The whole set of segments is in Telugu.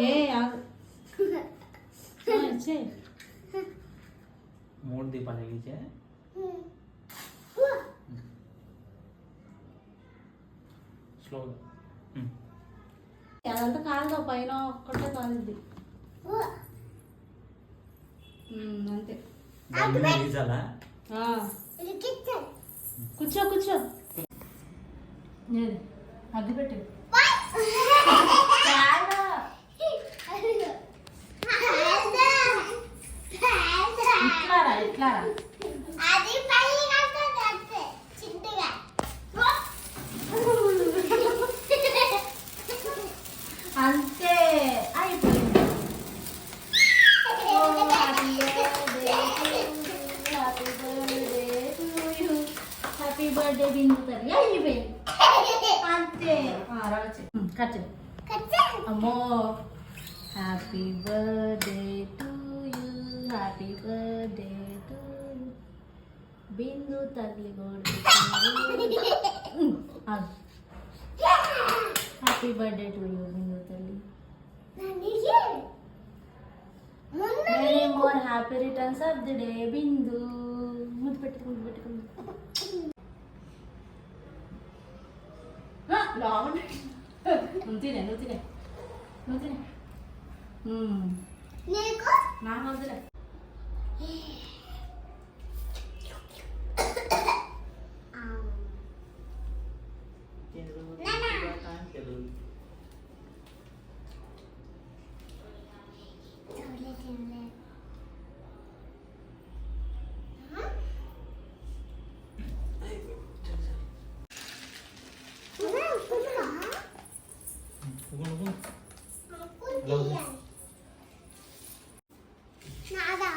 ఏ. మూడు దీపాలు వెలిగించే. స్లోగా. అదంతా కాదు పైన ఒక్కటే కాలింది. ఉమ్, అంతే. కూర్చో కూర్చో. లేదు హ్యాపీ బర్త్డే బిందు తల్లి అయిపోయింది అంతే కట్. అమ్మో. Happy birthday to you happy birthday to Bindu తల్లి happy birthday to you Bindu తల్లి more happy returns of the day Bindu ముద్దు పెట్టుకుంది పెట్టుకుంది లోపల నువ్వు తినే నువ్వు తినే నువ్వు తినే నాకు వద్దులే నాదా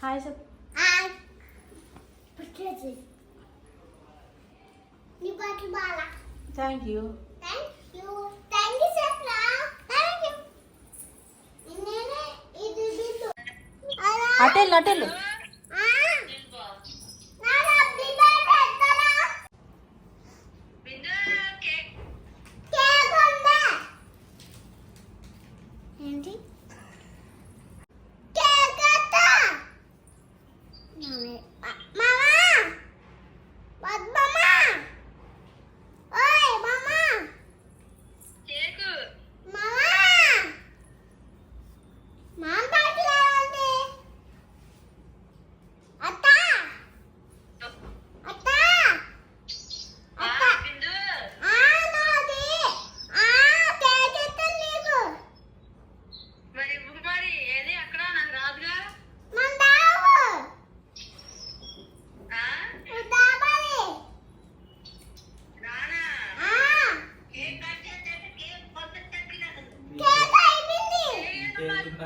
హాయ్ చెప్ thank you thank you thank you చెప్పరా థ్యాంక్ యూ అటెల్ అటెల్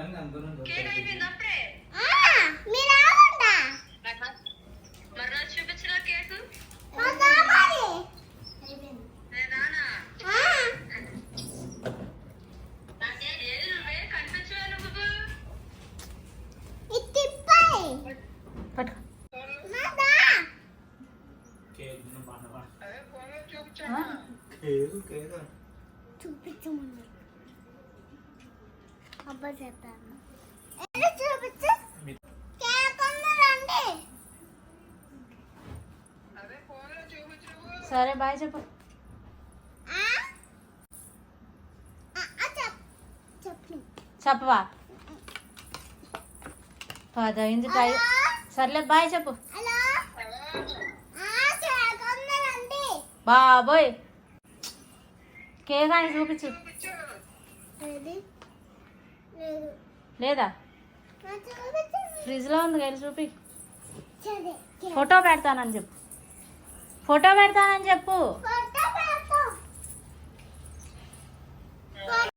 ఇంకేంటుందని అందరం కేక్ అయిపోయింది అప్పుడే? ఆ మీరు ఆగుండా? మరి నాకు- మరి నాకు చూపించరా కేక్ మన అబ్బా చూపించు? సరే బాయ్ చెప్పు. చెప్పవా? పదైంది టైం సర్లే బాయ్ చెప్పు. బాబోయ్. కేక్ అని చూపించు లేదా. ఫ్రిడ్జ్లో ఉంది వెళ్ళి చూపి. ఫోటో పెడతానని చెప్పు. ఫోటో పెడతానని చెప్పు.